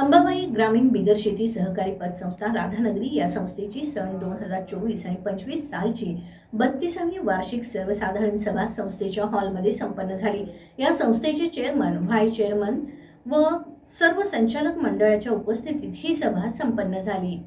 अंबाबाई ग्रामीण बिगर शेती सहकारी पतसंस्था राधानगरी या संस्थेची सन दोन हजार चोवीस आणि पंचवीस सालची बत्तीसावी वार्षिक सर्वसाधारण सभा संस्थेच्या हॉलमध्ये संपन्न झाली. या संस्थेचे चेअरमन व्हाय चेअरमन व सर्व संचालक मंडळाच्या उपस्थितीत ही सभा संपन्न झाली.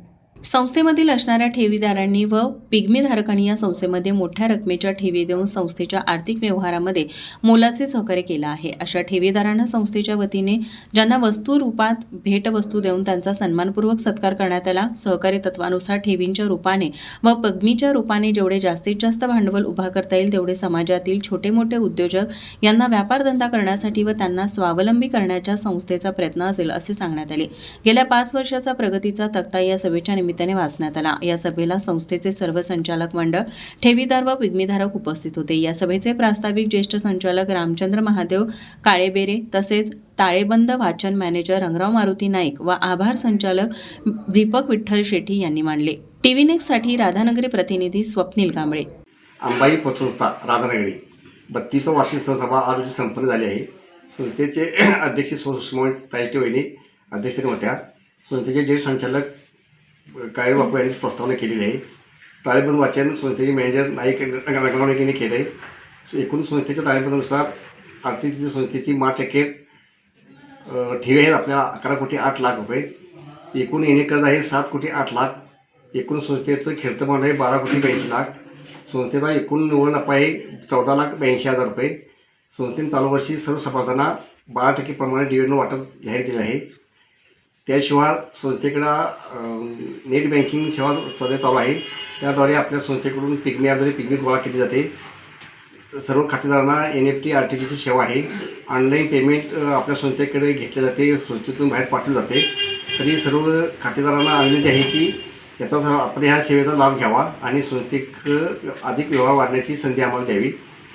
संस्थेमधील असणाऱ्या ठेवीदारांनी व पिग्मीधारकांनी या संस्थेमध्ये मोठ्या रकमेच्या ठेवी देऊन संस्थेच्या आर्थिक व्यवहारामध्ये मोलाचे सहकार्य केलं आहे. अशा ठेवीदारांना संस्थेच्या वतीने ज्यांना वस्तू रूपात भेटवस्तू देऊन त्यांचा सन्मानपूर्वक सत्कार करण्यात आला सहकार्य तत्वानुसार ठेवींच्या रूपाने व पग्मीच्या रूपाने जेवढे जास्तीत जास्त भांडवल उभा करता येईल तेवढे समाजातील छोटे मोठे उद्योजक यांना व्यापारधंदा करण्यासाठी व त्यांना स्वावलंबी करण्याच्या संस्थेचा प्रयत्न असेल असे सांगण्यात आले. गेल्या पाच वर्षाचा प्रगतीचा तक्ता या सभेच्या निमित्त निमित्ताने वाचण्यात आला. या सभेला संस्थेचे सर्व संचालक मंडळ ठेवीदार व पिग्मीधारक उपस्थित होते. या सभेचे प्रास्ताविक ज्येष्ठ संचालक रामचंद्र महादेव काळेबेरे तसेच ताळेबंद वाचन मॅनेजर रंगराव मारुती नाईक व आभार संचालक दीपक विठ्ठल शेट्टी यांनी मांडले. टीव्ही नेक्स्टसाठी राधानगरी प्रतिनिधी स्वप्नील कांबळे. अंबाई पतसंस्था राधानगरी. बत्तीस वार्षिक सभा आज रोजी संपन्न झाली आहे. संस्थेचे अध्यक्ष सुषमा तायटे वहिनी अध्यक्षाने होत्या संस्थेचे ज्येष्ठ संचालक काळे बापू यांनी प्रस्तावना केलेली आहे. ताळेबंद वाचन संस्थेचे मॅनेजर नाईक रंगनावणे यांनी केलं आहे एकूण संस्थेच्या ताळेबंदानुसार आर्थिक संस्थेची मार्च अखेर ठेवी आहेत. आपल्या अकरा कोटी आठ लाख रुपये. एकूण येणे कर्ज आहे सात कोटी आठ लाख. एकूण संस्थेचं खेळतं भांडवल आहे बारा कोटी ब्याऐंशी लाख. संस्थेचा एकूण निव्वळ नफा आहे चौदा लाख ब्याऐंशी हजार रुपये. संस्थेने चालू वर्षी सर्व सभासदांना बारा टक्के प्रमाणे डिव्हिडंड वाटप जाहीर केले आहे. त्याशिवाय संस्थेकडं नेट बँकिंग सेवा सध्या चालू आहे. त्याद्वारे आपल्या संस्थेकडून पिगमी ॲपद्वारे पिगमी गोळा केली जाते. सर्व खातेदारांना N F T R T जीची सेवा आहे. ऑनलाईन पेमेंट आपल्या संस्थेकडे घेतले जाते संस्थेतून बाहेर पाठवले जाते. तरी सर्व खातेदारांना विनंती आहे की याचा स- आपण ह्या सेवेचा लाभ घ्यावा आणि संस्थेक अधिक व्यवहार वाढण्याची संधी आम्हाला द्यावी.